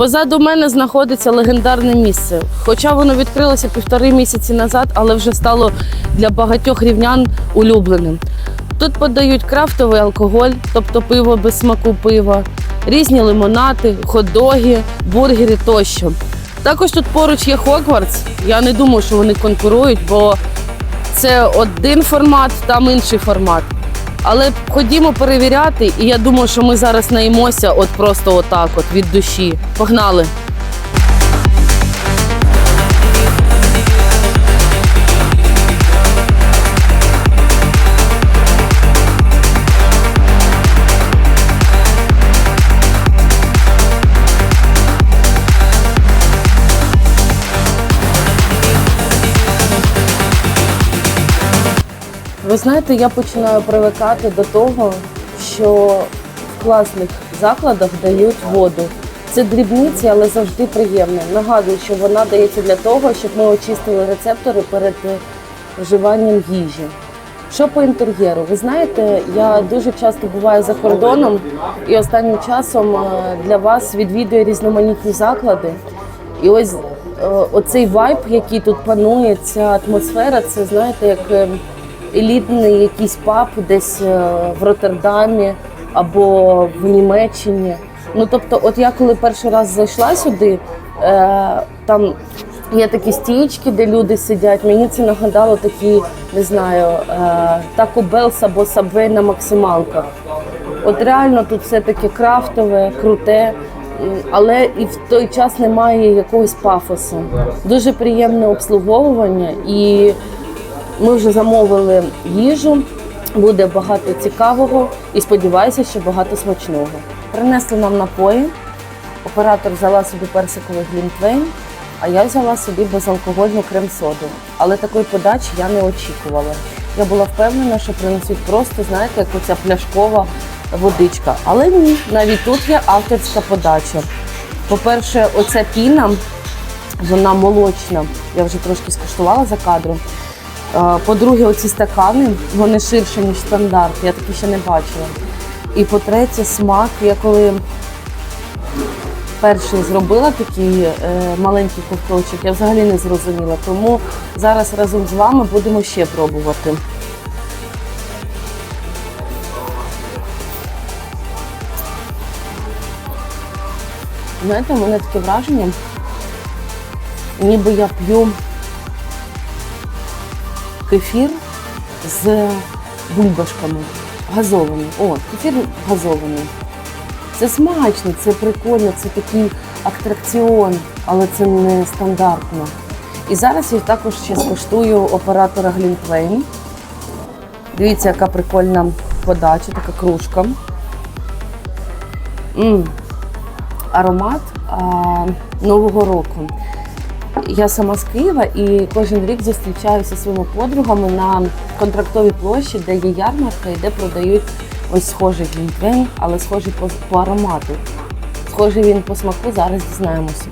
Позаду мене знаходиться легендарне місце. Хоча воно відкрилося півтори місяці назад, але вже стало для багатьох рівнян улюбленим. Тут подають крафтовий алкоголь, тобто пиво без смаку пива, різні лимонати, хот-доги, бургери тощо. Також тут поруч є Хогвартс. Я не думаю, що вони конкурують, бо це один формат, там інший формат. Але ходімо перевіряти, і я думаю, що ми зараз наїмося от просто отак, от від душі. Погнали! Ви знаєте, я починаю привикати до того, що в класних закладах дають воду. Це дрібниці, але завжди приємно. Нагадую, що вона дається для того, щоб ми очистили рецептори перед вживанням їжі. Що по інтер'єру? Ви знаєте, я дуже часто буваю за кордоном і останнім часом е, для вас відвідую різноманітні заклади. І ось е, оцей вайб, який тут панує, ця атмосфера, це знаєте, як е, елітний якийсь паб десь е, в Роттердамі або в Німеччині. Ну тобто, от я коли перший раз зайшла сюди, е, там є такі стічки, де люди сидять. Мені це нагадало такі, не знаю, е, Taco Bell або Subway на максималках. От реально тут все таке крафтове, круте, але і в той час немає якогось пафосу. Дуже приємне обслуговування, і ми вже замовили їжу. Буде багато цікавого і сподіваюся, що багато смачного. Принесли нам напої. Оператор взяла собі персиковий глінтвейн, а я взяла собі безалкогольну крем-соду. Але такої подачі я не очікувала. Я була впевнена, що принесуть просто, знаєте, як оця пляшкова водичка. Але ні, навіть тут є авторська подача. По-перше, оця піна, вона молочна. Я вже трошки скуштувала за кадром. Е, По-друге, оці стакани, вони ширші, ніж стандарт. Я такі ще не бачила. І по-третє, смак. Я коли перший зробила такий е, маленький ковточок, я взагалі не зрозуміла. Тому зараз разом з вами будемо ще пробувати. Знаєте, у мене таке враження, ніби я п'ю кефір з бульбашками. Газований. О, кефір газований. Це смачно, це прикольно, це такий атракціон, але це не стандартно. І зараз я також ще скуштую оператора Глінтвейн. Дивіться, яка прикольна подача, така кружка. м Аромат а, Нового року. Я сама з Києва і кожен рік зустрічаюся зі своїми подругами на контрактовій площі, де є ярмарка і де продають ось схожий глінтвейн, але схожий по, по аромату. Схожий він по смаку, зараз дізнаємося.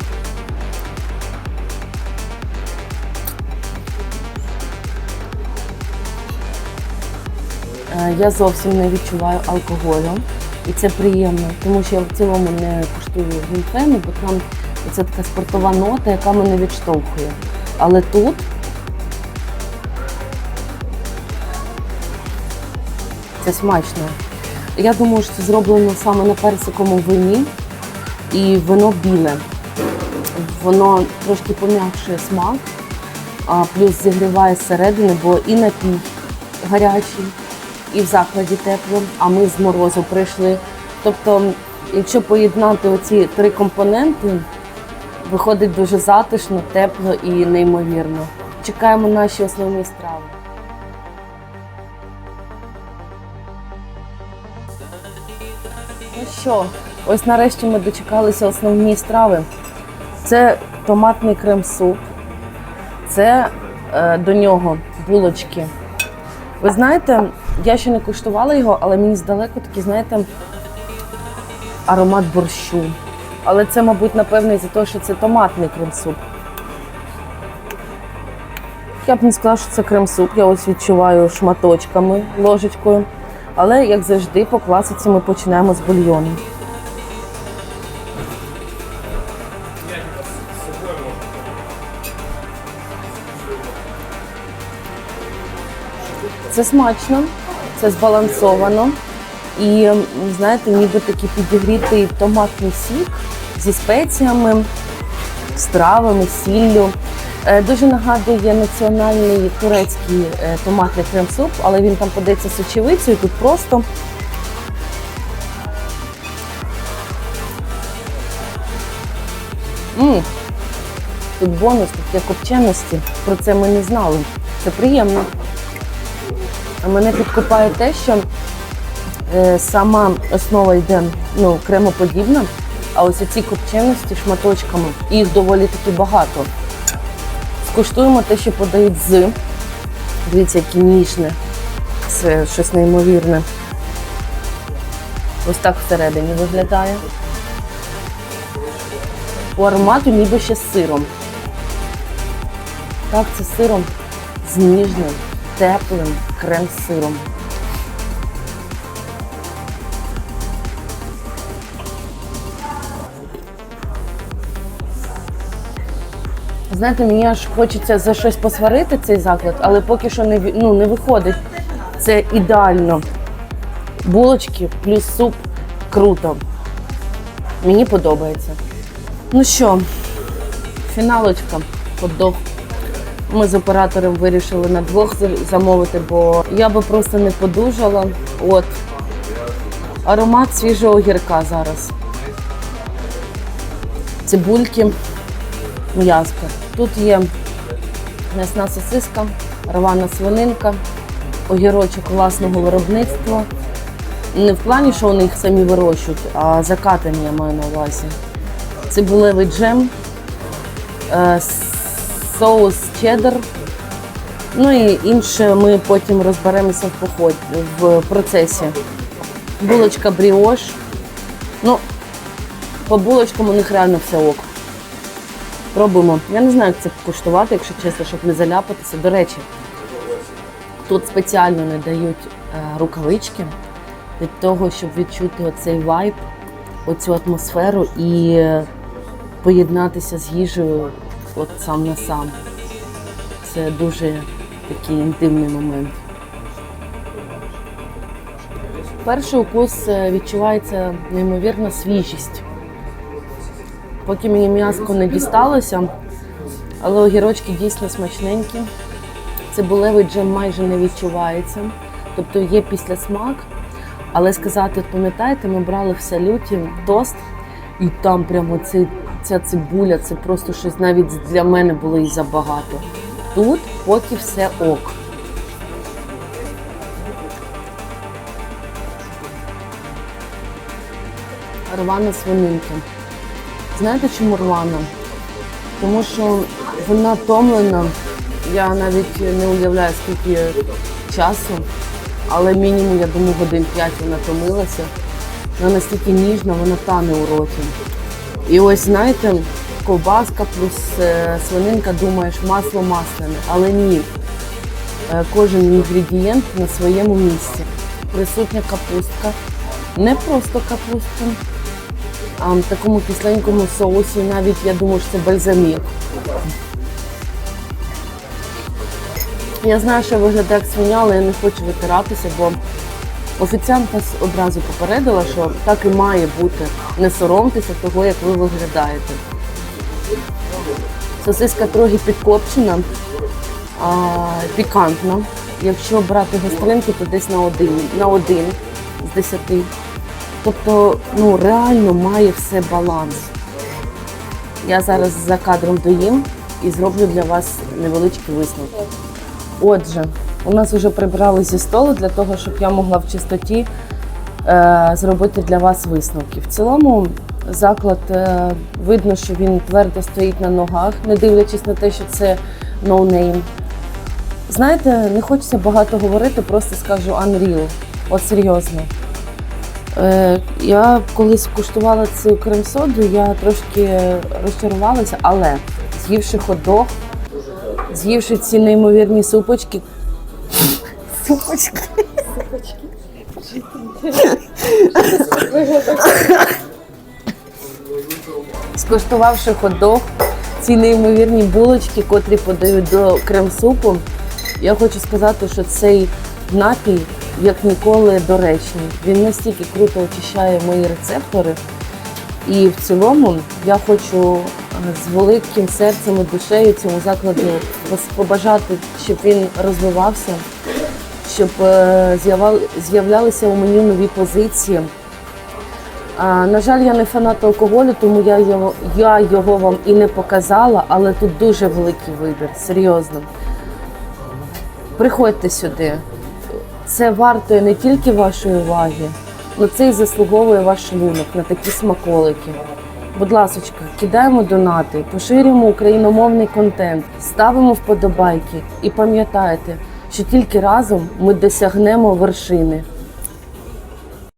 Е, Я зовсім не відчуваю алкоголю. І це приємно, тому що я в цілому не куштую глінтвейну, бо там це така спиртова нота, яка мене відштовхує. Але тут це смачно. Я думаю, що це зроблено саме на персиковому вині і вино біле. Воно трошки пом'якшує смак, а плюс зігріває зсередини, бо і напій гарячий, і в закладі тепло, а ми з морозу прийшли. Тобто, якщо поєднати оці три компоненти, виходить дуже затишно, тепло і неймовірно. Чекаємо наші основні страви. Ну що, ось нарешті ми дочекалися основні страви. Це томатний крем-суп, це е, до нього булочки. Ви знаєте, я ще не куштувала його, але мені здалеку такий, знаєте, аромат борщу. Але це, мабуть, напевно, за те, що це томатний крем-суп. Я б не сказала, що це крем-суп, я ось відчуваю шматочками, ложечкою. Але, як завжди, по класиці ми починаємо з бульйону. Це смачно, це збалансовано. І, знаєте, ніби такий підігрітий томатний сік зі спеціями, з травами, сіллю. Е, Дуже нагадує національний турецький е, томатний крем-суп, але він там подається сочевицею, тут просто. М, Тут бонус, тут є копченості. Про це ми не знали. Це приємно. А мене підкупає те, що е, сама основа йде ну, кремоподібна, а ось ці копченості шматочками, їх доволі таки багато. Скуштуємо те, що подають з. Дивіться, які ніжне. Це щось неймовірне. Ось так всередині виглядає. По аромату ніби ще з сиром. Так, це сиром з ніжним, теплим крем-сиром. Знаєте, мені аж хочеться за щось посварити цей заклад, але поки що не, ну, не виходить. Це ідеально. Булочки плюс суп круто. Мені подобається. Ну що, фіналочка, хот-дог. Ми з оператором вирішили на двох замовити, бо я би просто не подужала. От. Аромат свіжого гірка зараз. Цибульки, м'яско. Тут є м'ясна сосиска, рвана свининка, огірочок власного виробництва. Не в плані, що вони їх самі вирощують, а закатані я маю на увазі. Цибулевий джем, е, соус чеддер. Ну і інше ми потім розберемося в поході, в процесі. Булочка бріош. Ну, по булочкам у них реально все ок. Пробуємо. Я не знаю, як це куштувати, якщо чесно, щоб не заляпатися. До речі, тут спеціально не дають е, рукавички від того, щоб відчути оцей вайб, оцю атмосферу і поєднатися з їжею от сам на сам. Це дуже такий інтимний момент. Перший укус е, відчувається неймовірна свіжість. Поки мені м'яско не дісталося, але огірочки дійсно смачненькі. Цибулевий джем майже не відчувається. Тобто є післясмак. Але сказати, пам'ятаєте, ми брали в салюті тост, і там прямо цей, ця цибуля, це просто щось навіть для мене було і забагато. Тут поки все ок. Рвана свининка. Знаєте, чому рвана? Тому що вона томлена. Я навіть не уявляю, скільки часу, але мінімум, я думаю, годин 5 вона томилася. Вона настільки ніжна, вона тане у роті. І ось, знаєте, ковбаска плюс е, свининка, думаєш, масло масляне, але ні. Е, Кожен інгредієнт на своєму місці. Присутня капустка. Не просто капустка, а в такому кисленькому соусі, навіть я думаю, що це бальзамік. Я знаю, що виглядає як свиня, але я не хочу витиратися, бо офіціант нас одразу попередила, що так і має бути. Не соромтеся того, як ви виглядаєте. Сосиска трохи підкопчена, а, пікантна. Якщо брати гостринки, то десь на один, на один з десяти. Тобто, ну реально має все баланс. Я зараз за кадром доїм і зроблю для вас невеличкі висновки. Отже, у нас вже прибрали зі столу для того, щоб я могла в чистоті е, зробити для вас висновки. В цілому заклад е, видно, що він твердо стоїть на ногах, не дивлячись на те, що це ноунейм. Знаєте, не хочеться багато говорити, просто скажу unreal. От серйозно. Е, я колись куштувала цю крем-соду, я трошки розчарувалася, але з'ївши хот-дог, з'ївши ці неймовірні супочки. Супочки. Скуштувавши хот-дог, ці неймовірні булочки, котрі подають до крем-супу, я хочу сказати, що цей напій як ніколи доречний. Він настільки круто очищає мої рецептори. І в цілому я хочу е, з великим серцем і душею цьому закладу побажати, щоб він розвивався, щоб е, з'являлися у меню нові позиції. На жаль, я не фанат алкоголю, тому я його, я його вам і не показала, але тут дуже великий вибір, серйозно. Приходьте сюди. Це вартує не тільки вашої уваги, але це і заслуговує ваш шлунок на такі смаколики. Будь ласочка, кидаємо донати, поширюємо україномовний контент, ставимо вподобайки і пам'ятайте, що тільки разом ми досягнемо вершини.